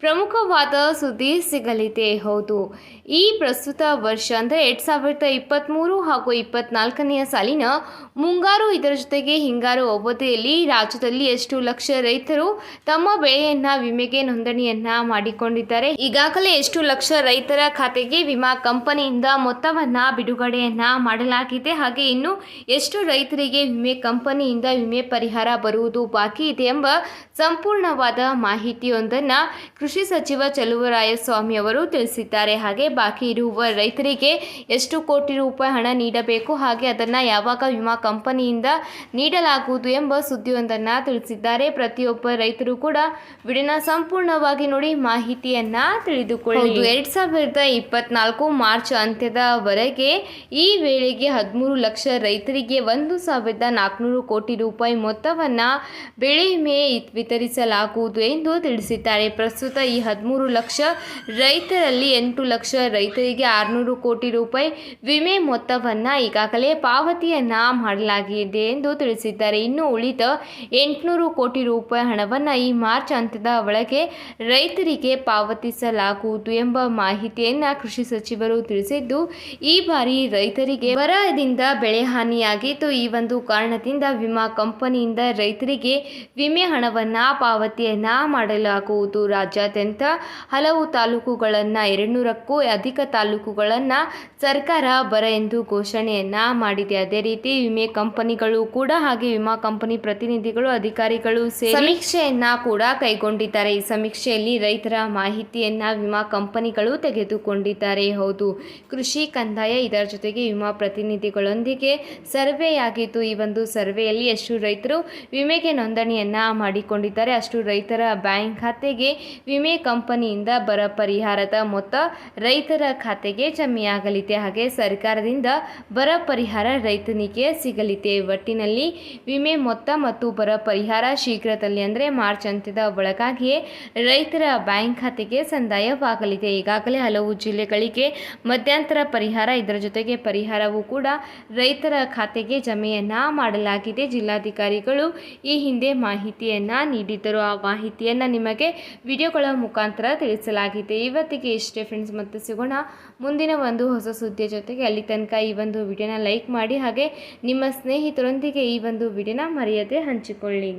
ಪ್ರಮುಖವಾದ ಸುದ್ದಿ ಸಿಗಲಿದೆ. ಹೌದು. ಈ ಪ್ರಸ್ತುತ ವರ್ಷ ಅಂದರೆ ಎರಡು ಸಾವಿರದ ಇಪ್ಪತ್ತ್ಮೂರು ಹಾಗೂ ಇಪ್ಪತ್ನಾಲ್ಕನೆಯ ಸಾಲಿನ ಮುಂಗಾರು ಇದರ ಜೊತೆಗೆ ಹಿಂಗಾರು ಅವಧಿಯಲ್ಲಿ ರಾಜ್ಯದಲ್ಲಿ ಎಷ್ಟು ಲಕ್ಷ ರೈತರು ತಮ್ಮ ಬೆಳೆಯನ್ನು, ವಿಮೆಗೆ ನೋಂದಣಿಯನ್ನ ಮಾಡಿಕೊಂಡಿದ್ದಾರೆ. ಈಗಾಗಲೇ ಎಷ್ಟು ಲಕ್ಷ ರೈತರ ಖಾತೆಗೆ ವಿಮಾ ಕಂಪನಿಯಿಂದ ಮೊತ್ತವನ್ನು, ಬಿಡುಗಡೆಯನ್ನ ಮಾಡಲಾಗಿದೆ. ಹಾಗೆ ಇನ್ನು ಎಷ್ಟು ರೈತರಿಗೆ ವಿಮೆ ಕಂಪನಿಯಿಂದ ವಿಮೆ ಪರಿಹಾರ ಬರುವುದು ಬಾಕಿ ಇದೆ ಎಂಬ ಸಂಪೂರ್ಣವಾದ ಮಾಹಿತಿಯೊಂದನ್ನ ಕೃಷಿ ಸಚಿವ ಚಲುವರಾಯಸ್ವಾಮಿ ಅವರು ತಿಳಿಸಿದ್ದಾರೆ. ಹಾಗೆ ಬಾಕಿ ಇರುವ ರೈತರಿಗೆ ಎಷ್ಟು ಕೋಟಿ ರೂಪಾಯಿ ಹಣ ನೀಡಬೇಕು, ಹಾಗೆ ಅದನ್ನು ಯಾವಾಗ ವಿಮಾ ಕಂಪನಿಯಿಂದ ನೀಡಲಾಗುವುದು ಎಂಬ ಸುದ್ದಿಯೊಂದನ್ನು ತಿಳಿಸಿದ್ದಾರೆ. ಪ್ರತಿಯೊಬ್ಬ ರೈತರು ಕೂಡ ವಿಡಿಯೋನ ಸಂಪೂರ್ಣವಾಗಿ ನೋಡಿ ಮಾಹಿತಿಯನ್ನು ತಿಳಿದುಕೊಳ್ಳಿ. ಎರಡು ಸಾವಿರದ ಇಪ್ಪತ್ನಾಲ್ಕು ಮಾರ್ಚ್ ಅಂತ್ಯದವರೆಗೆ ಈ ವೇಳೆಗೆ ಹದಿಮೂರು ಲಕ್ಷ ರೈತರಿಗೆ ಒಂದು ಸಾವಿರದ ನಾಲ್ಕುನೂರು ಕೋಟಿ ರೂಪಾಯಿ ಮೊತ್ತವನ್ನು ಬೆಳೆ ವಿಮೆ ವಿತರಿಸಲಾಗುವುದು ಎಂದು ತಿಳಿಸಿದ್ದಾರೆ. ಪ್ರಸ್ತುತ ಈ ಹದಿಮೂರು ಲಕ್ಷ ರೈತರಲ್ಲಿ ಎಂಟು ಲಕ್ಷ ರೈತರಿಗೆ ಆರುನೂರು ಕೋಟಿ ರೂಪಾಯಿ ವಿಮೆ ಮೊತ್ತವನ್ನು ಈಗಾಗಲೇ ಪಾವತಿಯನ್ನು ಮಾಡಲಾಗಿದೆ ಎಂದು ತಿಳಿಸಿದ್ದಾರೆ. ಇನ್ನು ಉಳಿದ ಎಂಟುನೂರು ಕೋಟಿ ರೂಪಾಯಿ ಹಣವನ್ನು ಈ ಮಾರ್ಚ್ ಅಂತ್ಯದ ಒಳಗೆ ರೈತರಿಗೆ ಪಾವತಿಸಲಾಗುವುದು ಎಂಬ ಮಾಹಿತಿಯನ್ನು ಕೃಷಿ ಸಚಿವರು ತಿಳಿಸಿದ್ದು, ಈ ಬಾರಿ ರೈತರಿಗೆ ಬರದಿಂದ ಬೆಳೆ ಹಾನಿಯಾಗಿದ್ದು, ಈ ಒಂದು ಕಾರಣದಿಂದ ವಿಮಾ ಕಂಪನಿಯಿಂದ ರೈತರಿಗೆ ವಿಮೆ ಹಣವನ್ನು ಪಾವತಿಯನ್ನು ಮಾಡಲಾಗುವುದು. ರಾಜ್ಯಾದ್ಯಂತ ಹಲವು ತಾಲೂಕುಗಳನ್ನು ಎರಡುನೂರಕ್ಕೂ ಅಧಿಕ ತಾಲೂಕುಗಳನ್ನು ಸರ್ಕಾರ ಬರ ಎಂದು ಘೋಷಣೆಯನ್ನ ಮಾಡಿದೆ. ಅದೇ ರೀತಿ ವಿಮೆ ಕಂಪನಿಗಳು ಕೂಡ ಹಾಗೆ ವಿಮಾ ಕಂಪನಿ ಪ್ರತಿನಿಧಿಗಳು, ಅಧಿಕಾರಿಗಳು ಸೇರಿ ಸಮೀಕ್ಷೆಯನ್ನ ಕೂಡ ಕೈಗೊಂಡಿದ್ದಾರೆ. ಈ ಸಮೀಕ್ಷೆಯಲ್ಲಿ ರೈತರ ಮಾಹಿತಿಯನ್ನ ವಿಮಾ ಕಂಪನಿಗಳು ತೆಗೆದುಕೊಂಡಿದ್ದಾರೆ. ಹೌದು, ಕೃಷಿ ಕಂದಾಯ ಇದರ ಜೊತೆಗೆ ವಿಮಾ ಪ್ರತಿನಿಧಿಗಳೊಂದಿಗೆ ಸರ್ವೆಯಾಗಿದ್ದು, ಈ ಒಂದು ಸರ್ವೆಯಲ್ಲಿ ಎಷ್ಟು ರೈತರು ವಿಮೆಗೆ ನೋಂದಣಿಯನ್ನ ಮಾಡಿಕೊಂಡಿದ್ದಾರೆ. ಅಷ್ಟು ರೈತರ ಬ್ಯಾಂಕ್ ಖಾತೆಗೆ ವಿಮೆ ಕಂಪನಿಯಿಂದ ಬರ ಪರಿಹಾರದ ಮೊತ್ತ ರೈತರ ಖಾತೆಗೆ ಜಮೆಯಾಗಲಿದೆ. ಹಾಗೆ ಸರ್ಕಾರದಿಂದ ಬರ ಪರಿಹಾರ ರೈತನಿಗೆ ಸಿಗಲಿದೆ. ಒಟ್ಟಿನಲ್ಲಿ ವಿಮೆ ಮೊತ್ತ ಮತ್ತು ಬರ ಪರಿಹಾರ ಶೀಘ್ರದಲ್ಲಿ ಅಂದರೆ ಮಾರ್ಚ್ ಅಂತ್ಯದ ಒಳಗಾಗಿಯೇ ರೈತರ ಬ್ಯಾಂಕ್ ಖಾತೆಗೆ ಸಂದಾಯವಾಗಲಿದೆ. ಈಗಾಗಲೇ ಹಲವು ಜಿಲ್ಲೆಗಳಿಗೆ ಮಧ್ಯಂತರ ಪರಿಹಾರ, ಇದರ ಜೊತೆಗೆ ಪರಿಹಾರವೂ ಕೂಡ ರೈತರ ಖಾತೆಗೆ ಜಮೆಯನ್ನ ಮಾಡಲಾಗಿದೆ. ಜಿಲ್ಲಾಧಿಕಾರಿಗಳು ಈ ಹಿಂದೆ ಮಾಹಿತಿಯನ್ನ ನೀಡಿದ್ದರು. ಆ ಮಾಹಿತಿಯನ್ನ ನಿಮಗೆ ವಿಡಿಯೋಗಳ ಮುಖಾಂತರ ತಿಳಿಸಲಾಗಿದೆ. ಇವತ್ತಿಗೆ ಇಷ್ಟೇ ಫ್ರೆಂಡ್ಸ್ ಮತ್ತೆ ಸಿಗೋಣ ಮುಂದಿನ ಒಂದು ಹೊಸ ಸುದ್ದಿಯ ಜೊತೆಗೆ. ಅಲ್ಲಿ ತನಕ ಈ ಒಂದು ವಿಡಿಯೋನ ಲೈಕ್ ಮಾಡಿ, ಹಾಗೆ ನಿಮ್ಮ ಸ್ನೇಹಿತರೊಂದಿಗೆ ಈ ಒಂದು ವಿಡಿಯೋನ ಮರೆಯದೆ ಹಂಚಿಕೊಳ್ಳಿ.